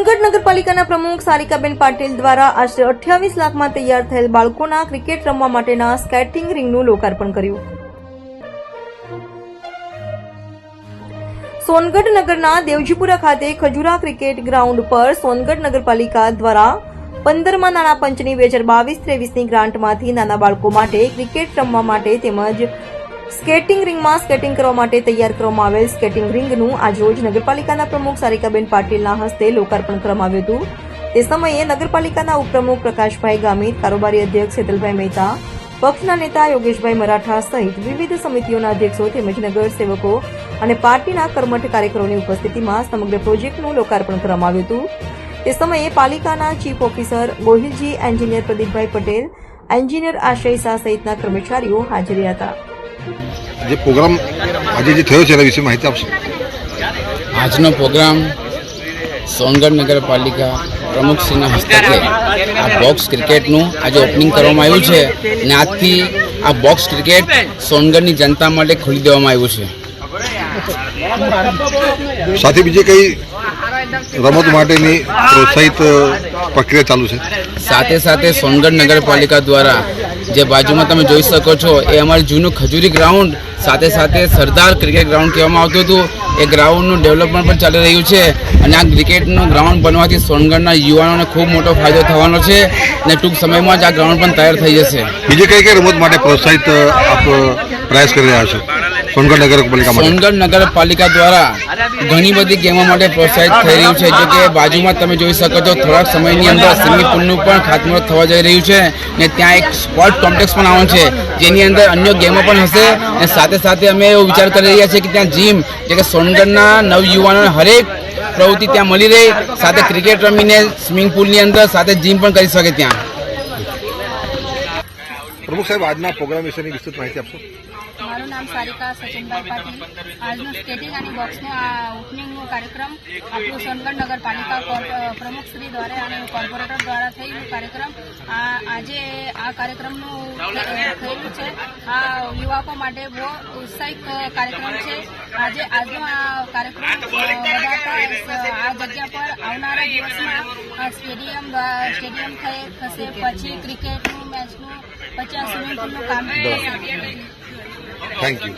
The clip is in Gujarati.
સોનગઢ નગરપાલિકાના પ્રમુખ સારિકાબેન પાટીલ દ્વારા આશરે અઠ્યાવીસ લાખમાં તૈયાર થયેલ બાળકોના ક્રિકેટ રમવા માટેના સ્કેટિંગ રિંગનું લોકાર્પણ કર્યું. સોનગઢ નગરના દેવજીપુરા ખાતે ખજુરા ક્રિકેટ ગ્રાઉન્ડ પર સોનગઢ નગરપાલિકા દ્વારા પંદરમાં નાણાં પંચની બે હજાર બાવીસ ત્રેવીસની ગ્રાન્ટમાંથી નાના બાળકો માટે ક્રિકેટ રમવા માટે તેમજ સ્કેટિંગ રિંગમાં સ્કેટિંગ કરવા માટે તૈયાર કરવામાં આવેલ સ્કેટિંગ રિંગનું આજરોજ નગરપાલિકાના પ્રમુખ સારિકાબેન પાટીલના હસ્તે લોકાર્પણ કરવામાં આવ્યું હતું. તે સમયે નગરપાલિકાના ઉપપ્રમુખ પ્રકાશભાઈ ગામિત કારોબારી અધ્યક્ષ હેતલભાઈ મહેતા, પક્ષના નેતા યોગેશભાઈ મરાઠા સહિત વિવિધ સમિતિઓના અધ્યક્ષો તેમજ નગરસેવકો અને પાર્ટીના કર્મઠ કાર્યકરોની ઉપસ્થિતિમાં સમગ્ર પ્રોજેક્ટનું લોકાર્પણ કરવામાં આવ્યું હતું. તે સમયે પાલિકાના ચીફ ઓફિસર ગોહિલજી, એન્જિનિયર પ્રદીપભાઈ પટેલ, એન્જિનિયર આશ્રય શાહ સહિતના કર્મચારીઓ હાજર હતા. જે પ્રોગ્રામ આજે જે થયો છે એના વિશે માહિતી આપશો? આજનો પ્રોગ્રામ સોનગઢ નગરપાલિકા પ્રમુખશ્રીના હસ્તકે આ બોક્સ ક્રિકેટનું આજે ઓપનિંગ કરવામાં આવ્યું છે અને આજથી આ બોક્સ ક્રિકેટ સોનગઢની જનતા માટે ખોલી દેવામાં આવ્યું છે. સાથે બીજી કઈ રમત માટેની પ્રોત્સાહિત પ્રક્રિયા ચાલુ છે? સાથે સાથે સોનગઢ નગરપાલિકા દ્વારા જે બાજુમાં તમે જોઈ શકો છો, એ અમારું જૂનું ખજૂરી ગ્રાઉન્ડ સાથે સાથે સરદાર ક્રિકેટ ગ્રાઉન્ડ કહેવામાં આવતું હતું. એ ગ્રાઉન્ડનું ડેવલપમેન્ટ પણ ચાલી રહ્યું છે અને આ ક્રિકેટનું ગ્રાઉન્ડ બનવાથી સોનગઢના યુવાનોને ખૂબ મોટો ફાયદો થવાનો છે અને ટૂંક સમયમાં જ આ ગ્રાઉન્ડ પણ તૈયાર થઈ જશે. બીજી કઈ કઈ રમત માટે પ્રોત્સાહિત આપ પ્રયાસ કરી રહ્યા છો? સોનગઢ નગરપાલિકા સોનગઢ નગરપાલિકા દ્વારા ઘણી બધી ગેમો માટે પ્રોત્સાહિત થઈ રહ્યું છે. જો કે બાજુમાં તમે જોઈ શકો છો, થોડાક સમયની અંદર સ્વિમિંગ પુલનું પણ ખાતમુહૂર્ત થવા જઈ રહ્યું છે ને ત્યાં એક સ્પોર્ટ કોમ્પ્લેક્સ પણ આવવાનું છે, જેની અંદર અન્ય ગેમો પણ હશે અને સાથે સાથે અમે એવો વિચાર કરી રહ્યા છીએ કે ત્યાં જીમ જે કે સોનગઢના નવયુવાનોને હરેક પ્રવૃત્તિ ત્યાં મળી રહે. સાથે ક્રિકેટ રમીને સ્વિમિંગ પુલની અંદર સાથે જીમ પણ કરી શકે ત્યાં. પ્રમુખ સાહેબ, આજના પ્રોગ્રામ વિશેની વિસ્તૃત માહિતી આપશો? મારું નામ સારિકા સચિનભાઈ પાટીલ. આજનો સ્કેટિંગ અને બોક્સનો આ ઓપનિંગનો કાર્યક્રમ આપણું સોનગઢ નગરપાલિકા પ્રમુખ પ્રમુખશ્રી દ્વારા અને કોર્પોરેટર દ્વારા થયેલું કાર્યક્રમ. આ, આજે આ કાર્યક્રમનું થયેલું છે. આ યુવકો માટે બહુ ઉત્સાહિત કાર્યક્રમ છે. આજે આજનો આ કાર્યક્રમ દિવસમાં આ સ્ટેડિયમ સ્ટેડિયમ થશે પછી ક્રિકેટનું મેચનું સ્વિમિંગ પુલનું કામ થેન્ક યુ